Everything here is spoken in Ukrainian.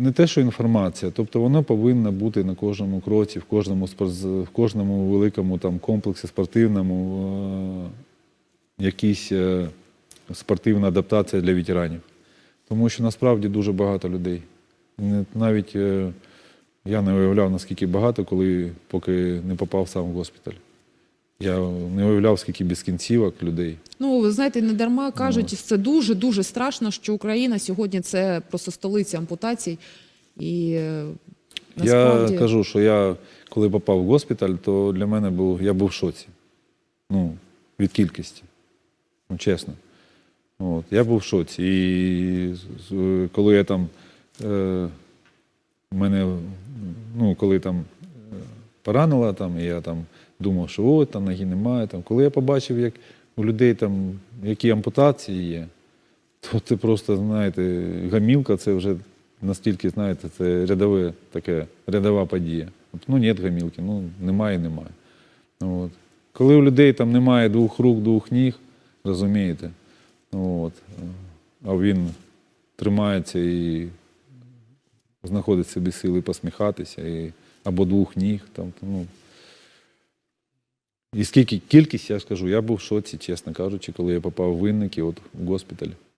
не те, що інформація, тобто вона повинна бути на кожному кроці, в кожному в кожному великому там комплексі спортивному, е, якісь е, спортивна адаптація для ветеранів. Тому що насправді дуже багато людей. Навіть е, я не уявляв, наскільки багато, коли поки не попав сам в госпіталь. Я не уявляв, скільки без кінцівок людей. Ну, ви знаєте, не дарма кажуть, це дуже дуже страшно, що Україна сьогодні це просто столиця ампутацій. І е, насправді Я кажу, що я, коли попав в госпіталь, то для мене був, я був в шоці. Ну, від кількості. Ну, чесно. От, я був в шоці. І коли я там, е, мене, ну, коли там поранило, там, і я там думав, що от там ноги немає. Там. Коли я побачив, як у людей там, які ампутації є, то це просто, знаєте, гамілка це вже настільки, знаєте, це рядове таке, рядова подія. Ну, нет гамілки, ну немає, немає. От. Коли у людей там немає двох рук, двох ніг, розумієте, от, а він тримається і знаходить собі сили посміхатися, і, або двох ніг. Там, ну, і скільки кількість, я скажу, я був в шоці, чесно кажучи, коли я попав в винники от, в госпіталь.